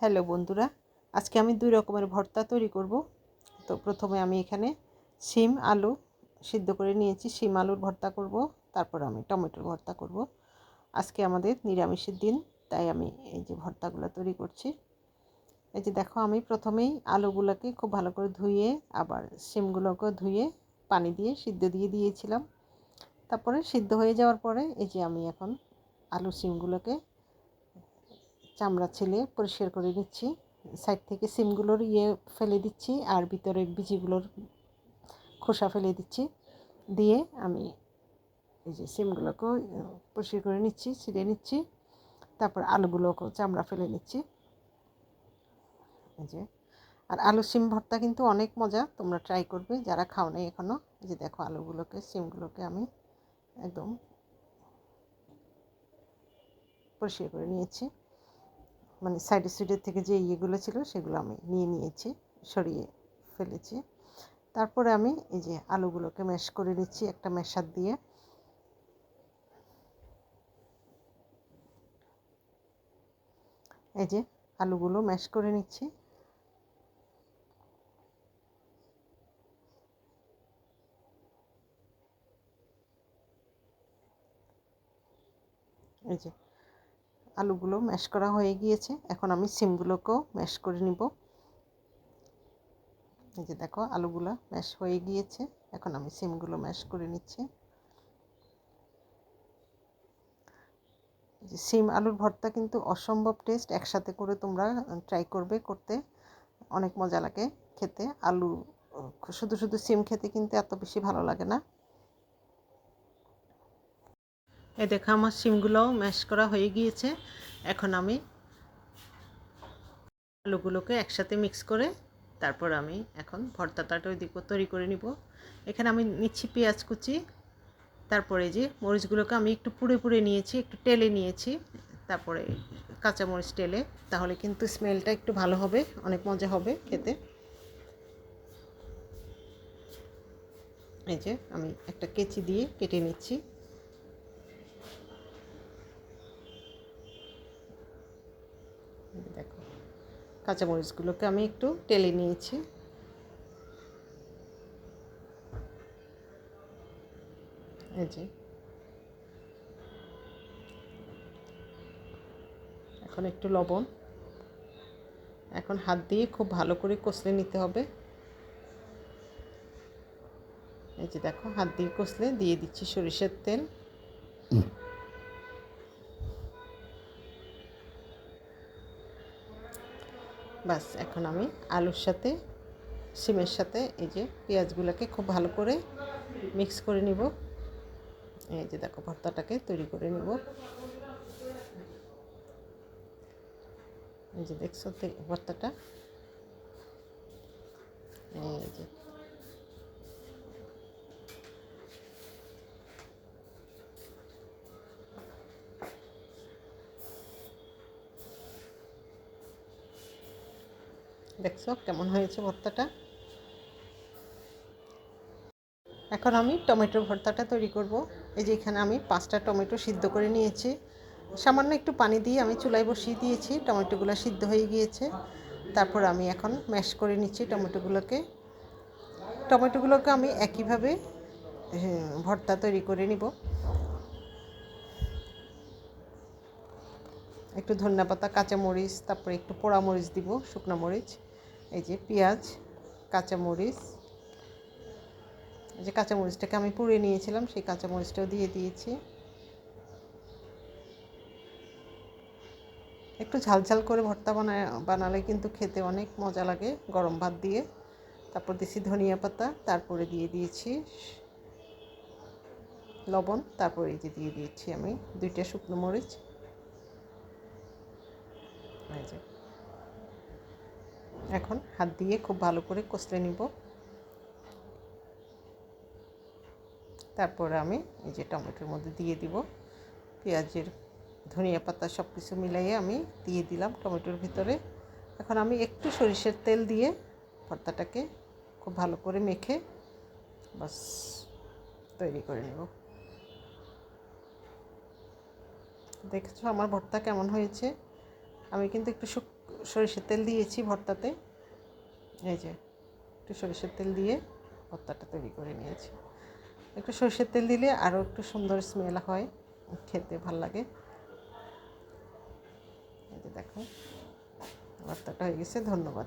Hello বন্ধুরা, আজকে আমি দুই রকমের ভর্তা তৈরি করব। তো প্রথমে আমি এখানে শিম, আলু সিদ্ধ করে নিয়েছি। শিম, আলুর ভর্তা করব, তারপর আমি টমেটোর ভর্তা করব। আজকে আমাদের নিরামিষের দিন, তাই আমি এই যে ভর্তাগুলো তৈরি করছি। এই যে দেখো, আমি প্রথমেই আলুগুলোকে খুব ভালো করে ধুয়ে, আবার শিমগুলোকে ধুয়ে, পানি দিয়ে সিদ্ধ দিয়ে দিয়েছিলাম। তারপরে সিদ্ধ হয়ে যাওয়ার পরে, এই যে আমি এখন আলু শিমগুলোকে চামড়া ছেলে পরিষ্কার করে নিচ্ছি। সাইড থেকে সিমগুলোর ইয়ে ফেলে দিচ্ছি আর ভিতরের বিচিগুলোর খোসা ফেলে দিচ্ছি। দিয়ে আমি এই যে সিমগুলোকেও পরিষ্কার করে নিচ্ছি, ছিঁড়ে নিচ্ছি। তারপর আলুগুলোকেও চামড়া ফেলে নিচ্ছি। এই যে। আর আলু সিম ভর্তা কিন্তু অনেক মজা, তোমরা ট্রাই করবে, যারা খাও নাই এখনও এই যে দেখো আলুগুলোকে, সিমগুলোকে আমি একদম পরিষ্কার করে নিয়েছি। মানে সাইডে সাইডের থেকে যে ইয়েগুলো ছিল সেগুলো আমি নিয়ে নিয়েছি, সরিয়ে ফেলেছি। তারপরে আমি এই যে আলুগুলোকে ম্যাশ করে নিচ্ছি একটা ম্যাশার দিয়ে। এই যে আলুগুলো ম্যাশ করে নিচ্ছি। এই যে আলুগুলো ম্যাশ করা হয়ে গিয়েছে। এখন আমি সিমগুলোকেও ম্যাশ করে নিব। এই যে দেখো, আলুগুলো ম্যাশ হয়ে গিয়েছে। এখন আমি সিমগুলো ম্যাশ করে নিচ্ছি। সিম আলুর ভর্তা কিন্তু অসম্ভব টেস্ট একসাথে করে তোমরা ট্রাই করবে করতে। অনেক মজা লাগে খেতে। আলু, শুধু শুধু সিম খেতে কিন্তু এত বেশি ভালো লাগে না। এই দেখো, আমার সিমগুলোও ম্যাশ করা হয়ে গিয়েছে। এখন আমি আলুগুলোকে একসাথে মিক্স করে তারপর আমি এখন ভর্তাটা তৈরি তৈরি করে নিব। এখানে আমি নিচ্ছি পেঁয়াজ কুচি, তারপরে যে মরিচগুলোকে আমি একটু পুড়ে পুড়ে নিয়েছি, একটু টেলে নিয়েছি, তারপরে কাঁচামরিচ টেলে, তাহলে কিন্তু স্মেলটা একটু ভালো হবে, অনেক মজা হবে খেতে। এই যে আমি একটা কেচি দিয়ে কেটে নিচ্ছি। দেখো। কাঁচামরিচগুলোকে আমি একটু টেলে নিয়েছি। যে। এখন একটু লবণ। এখন হাত দিয়ে খুব ভালো করে কষলে নিতে হবে। এই যে দেখো, হাত দিয়ে কষলে দিয়ে দিচ্ছি সরিষার তেল। বাস এখন আমি আলুর সাথে সিমের সাথে এই যে পেঁয়াজগুলোকে খুব ভালো করে মিক্স করে নিব। এই যে দেখো, ভর্তাটাকে তৈরি করে নিব। এই যে দেখছ ভর্তাটা? এই যে দেখছ কেমন হয়েছে ভর্তাটা? এখন আমি টমেটোর ভর্তাটা তৈরি করব। এই যে এখানে আমি পাঁচটা টমেটো সিদ্ধ করে নিয়েছি। সামান্য একটু পানি দিয়ে আমি চুলায় বসিয়ে দিয়েছি, টমেটোগুলো সিদ্ধ হয়ে গিয়েছে। তারপর আমি এখন ম্যাশ করে নিচ্ছি টমেটোগুলোকে। টমেটোগুলোকে আমি একইভাবে ভর্তা তৈরি করে নিব। একটু ধনিয়া পাতা কাঁচামরিচ, তারপরে একটু পোড়া মরিচ দিব, শুকনো মরিচ। এই যে পেঁয়াজ, কাঁচামরিচ। এই যে কাঁচামরিচটাকে আমি পুড়ে নিয়েছিলাম, সেই কাঁচামরিচটাও দিয়ে দিয়েছি। একটু ঝালঝাল করে ভর্তা বানায় বানালে কিন্তু খেতে অনেক মজা লাগে, গরম ভাত দিয়ে। তারপর দিয়েছি ধনিয়া পাতা, তারপরে দিয়ে দিয়েছি লবণ, তারপরে এই যে দিয়ে দিয়েছি আমি দুইটা শুকনো মরিচ। এই এখন হাত দিয়ে খুব ভালো করে কষলে নিব। তারপরে আমি এই যে টমেটোর মধ্যে দিয়ে দিব। পেঁয়াজের ধনিয়া পাতা সব কিছু মিলাইয়ে আমি দিয়ে দিলাম টমেটোর ভিতরে। এখন আমি একটু সরিষার তেল দিয়ে ভর্তাটাকে খুব ভালো করে মেখে বাস তৈরি করে নেব। দেখছ আমার ভর্তা কেমন হয়েছে? আমি কিন্তু একটু শুক সরিষার তেল দিয়েছি ভর্তাতে। এই যে, একটু সরিষার তেল দিয়ে ভর্তাটা তৈরি করে নিয়েছি। একটু সরিষার তেল দিলে আরও একটু সুন্দর স্মেল হয়, খেতে ভালো লাগে। এই যে দেখো, ভর্তাটা হয়ে গেছে, ধন্যবাদ।